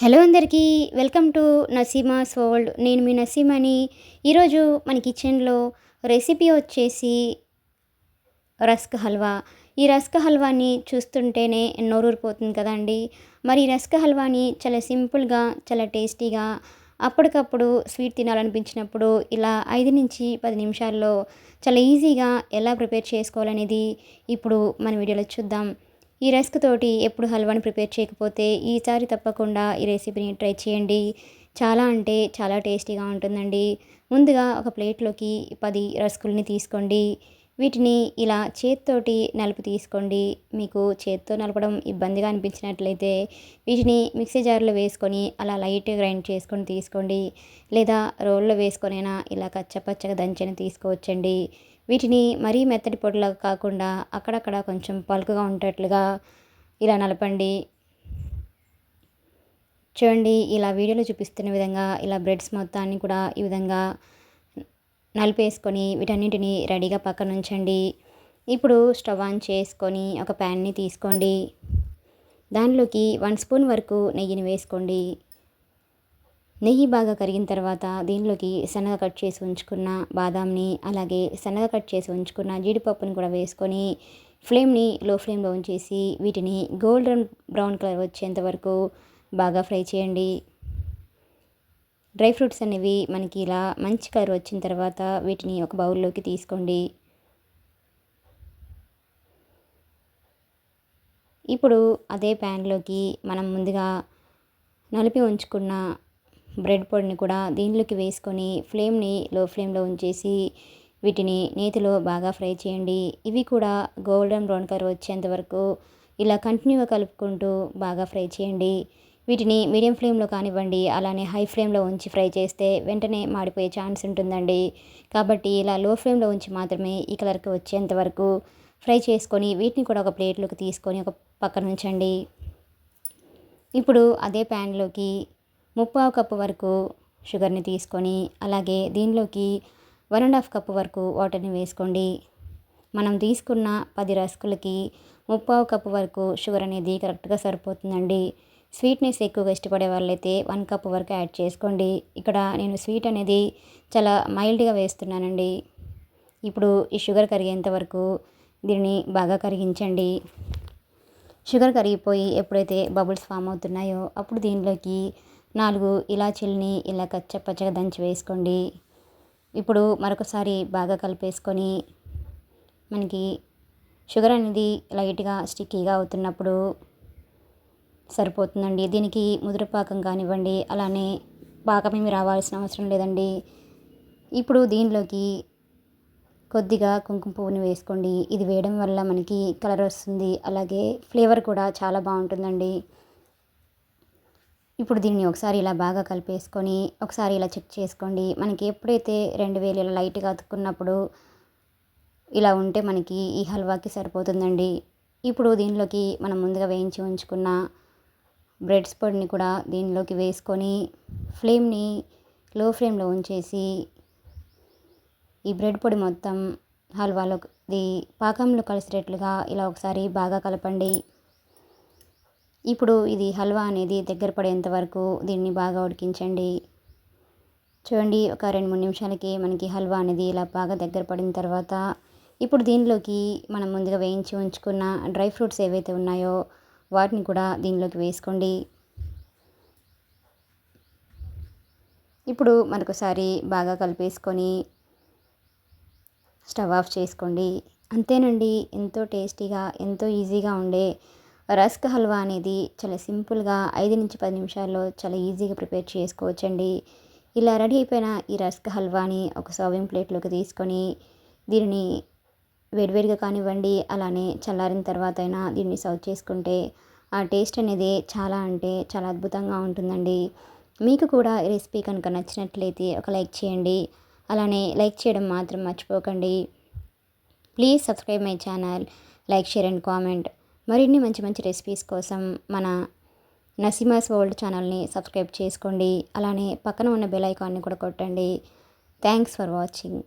Hello అందరికీ welcome to Naseema's world నేను మీ నసీమని ఈరోజు మన కిచెన్లో రెసిపీ వచ్చేసి రస్క్ హల్వా. ఈ రస్క్ హల్వాని చూస్తుంటేనే నోరూరిపోతుంది కదండి. మరి ఈ రస్క్ హల్వాని చాలా సింపుల్గా చాలా టేస్టీగా అప్పటికప్పుడు స్వీట్ తినాలనిపించినప్పుడు ఇలా ఐదు నుంచి పది నిమిషాల్లో చాలా ఈజీగా ఎలా ప్రిపేర్ చేసుకోవాలనేది ఇప్పుడు మన వీడియోలో చూద్దాం. ఈ రస్క్ తోటి ఎప్పుడు హల్వాని ప్రిపేర్ చేయకపోతే ఈసారి తప్పకుండా ఈ రెసిపీని ట్రై చేయండి. చాలా అంటే చాలా టేస్టీగా ఉంటుందండి. ముందుగా ఒక ప్లేట్లోకి పది రస్కుల్ని తీసుకోండి. వీటిని ఇలా చేత్తోటి నలుపు తీసుకోండి. మీకు చేత్తో నలపడం ఇబ్బందిగా అనిపించినట్లయితే వీటిని మిక్సీ జార్లో వేసుకొని అలా లైట్ గ్రైండ్ చేసుకొని తీసుకోండి. లేదా రోల్లో వేసుకొనైనా ఇలా కచ్చపచ్చగా దంచని తీసుకోవచ్చండి. వీటిని మరీ మెత్తటి పొడిలాగా కాకుండా అక్కడక్కడ కొంచెం పలుకుగా ఉండేట్లుగా ఇలా నలపండి. చూడండి ఇలా వీడియోలో చూపిస్తున్న విధంగా ఇలా బ్రెడ్స్ మొత్తాన్ని కూడా ఈ విధంగా నలిపేసుకొని వీటన్నింటిని రెడీగా పక్కన ఉంచండి. ఇప్పుడు స్టవ్ ఆన్ చేసుకొని ఒక ప్యాన్ని తీసుకోండి. దానిలోకి వన్ స్పూన్ వరకు నెయ్యిని వేసుకోండి. నెయ్యి బాగా కరిగిన తర్వాత దీనిలోకి సన్నగా కట్ చేసి ఉంచుకున్న బాదాంని అలాగే సన్నగా కట్ చేసి ఉంచుకున్న జీడిపప్పుని కూడా వేసుకొని ఫ్లేమ్ని లో ఫ్లేమ్లో ఉంచేసి వీటిని గోల్డెన్ బ్రౌన్ కలర్ వచ్చేంత వరకు బాగా ఫ్రై చేయండి. డ్రై ఫ్రూట్స్ అనేవి మనకి ఇలా మంచి కలర్ వచ్చిన తర్వాత వీటిని ఒక బౌల్లోకి తీసుకోండి. ఇప్పుడు అదే ప్యాన్లోకి మనం ముందుగా నలిపి ఉంచుకున్న బ్రెడ్ పొడిని కూడా దీనిలోకి వేసుకొని ఫ్లేమ్ని లో ఫ్లేమ్లో ఉంచేసి వీటిని నేతిలో బాగా ఫ్రై చేయండి. ఇవి కూడా గోల్డెన్ బ్రౌన్ కలర్ వచ్చేంత వరకు ఇలా కంటిన్యూగా కలుపుకుంటూ బాగా ఫ్రై చేయండి. వీటిని మీడియం ఫ్లేమ్లో కానివ్వండి అలానే హై ఫ్లేమ్లో ఉంచి ఫ్రై చేస్తే వెంటనే మాడిపోయే ఛాన్స్ ఉంటుందండి. కాబట్టి ఇలా లో ఫ్లేమ్లో ఉంచి మాత్రమే ఈ కలర్కి వచ్చేంత వరకు ఫ్రై చేసుకొని వీటిని కూడా ఒక ప్లేట్లోకి తీసుకొని ఒక పక్కన ఉంచండి. ఇప్పుడు అదే ప్యాన్లోకి ముప్పావు కప్పు వరకు షుగర్ని తీసుకొని అలాగే దీనిలోకి వన్ అండ్ హాఫ్ కప్పు వరకు వాటర్ని వేసుకోండి. మనం తీసుకున్న పది రస్కులకి ముప్పావు కప్పు వరకు షుగర్ అనేది కరెక్ట్గా సరిపోతుందండి. స్వీట్నెస్ ఎక్కువగా ఇష్టపడే వాళ్ళైతే వన్ కప్ వరకు యాడ్ చేసుకోండి. ఇక్కడ నేను స్వీట్ అనేది చాలా మైల్డ్గా వేస్తున్నానండి. ఇప్పుడు ఈ షుగర్ కరిగేంత వరకు దీనిని బాగా కరిగించండి. షుగర్ కరిగిపోయి ఎప్పుడైతే బబుల్స్ ఫామ్ అవుతున్నాయో అప్పుడు దీనిలోకి నాలుగు ఇలాచీలని ఇలా కచ్చపచ్చగా దంచి వేసుకోండి. ఇప్పుడు మరొకసారి బాగా కలిపేసుకొని మనకి షుగర్ అనేది లైట్గా స్టిక్కీగా అవుతున్నప్పుడు సరిపోతుందండి. దీనికి ముదురపాకం కానివ్వండి అలానే పాకం ఏమి రావాల్సిన అవసరం లేదండి. ఇప్పుడు దీనిలోకి కొద్దిగా కుంకుమ పువ్వుని వేసుకోండి. ఇది వేయడం వల్ల మనకి కలర్ వస్తుంది. అలాగే ఫ్లేవర్ కూడా చాలా బాగుంటుందండి. ఇప్పుడు దీన్ని ఒకసారి ఇలా బాగా కలిపేసుకొని ఒకసారి ఇలా చెక్ చేసుకోండి. మనకి ఎప్పుడైతే రెండు వేలు ఇలా లైట్గా అతుక్కున్నప్పుడు ఇలా ఉంటే మనకి ఈ హల్వాకి సరిపోతుందండి. ఇప్పుడు దీనిలోకి మనం ముందుగా వేయించి ఉంచుకున్న బ్రెడ్స్ పొడిని కూడా దీనిలోకి వేసుకొని ఫ్లేమ్ని లో ఫ్లేమ్లో ఉంచేసి ఈ బ్రెడ్ పొడి మొత్తం హల్వాలో పాకంలో కలిసేటట్లుగా ఇలా ఒకసారి బాగా కలపండి. ఇప్పుడు ఇది హల్వా అనేది దగ్గర పడేంత వరకు దీన్ని బాగా ఉడికించండి. చూడండి ఒక రెండు మూడు నిమిషాలకి మనకి హల్వా అనేది ఇలా బాగా దగ్గర పడిన తర్వాత ఇప్పుడు దీనిలోకి మనం ముందుగా వేయించి ఉంచుకున్న డ్రై ఫ్రూట్స్ ఏవైతే ఉన్నాయో వాటిని కూడా దీనిలోకి వేసుకోండి. ఇప్పుడు మరొకసారి బాగా కలిపేసుకొని స్టవ్ ఆఫ్ చేసుకోండి. అంతేనండి ఎంతో టేస్టీగా ఎంతో ఈజీగా ఉండే రస్క్ హల్వా అనేది చాలా సింపుల్గా ఐదు నుంచి పది నిమిషాల్లో చాలా ఈజీగా ప్రిపేర్ చేసుకోవచ్చండి. ఇలా రెడీ అయిపోయిన ఈ రస్క్ హల్వాని ఒక సర్వింగ్ ప్లేట్లోకి తీసుకొని దీనిని వేడివేడిగా కానివ్వండి అలానే చల్లారిన తర్వాత అయినా దీన్ని సర్వ్ చేసుకుంటే ఆ టేస్ట్ అనేది చాలా అంటే చాలా అద్భుతంగా ఉంటుందండి. మీకు కూడా ఈ రెసిపీ కనుక నచ్చినట్లయితే ఒక లైక్ చేయండి అలానే లైక్ చేయడం మాత్రం మర్చిపోకండి. Please subscribe my channel like share and comment. మరిన్ని మంచి మంచి రెసిపీస్ కోసం మన నసీమాస్ వరల్డ్ ఛానల్ని సబ్స్క్రైబ్ చేసుకోండి. అలానే పక్కన ఉన్న బెల్ ఐకాన్ని కూడా కొట్టండి. Thanks for watching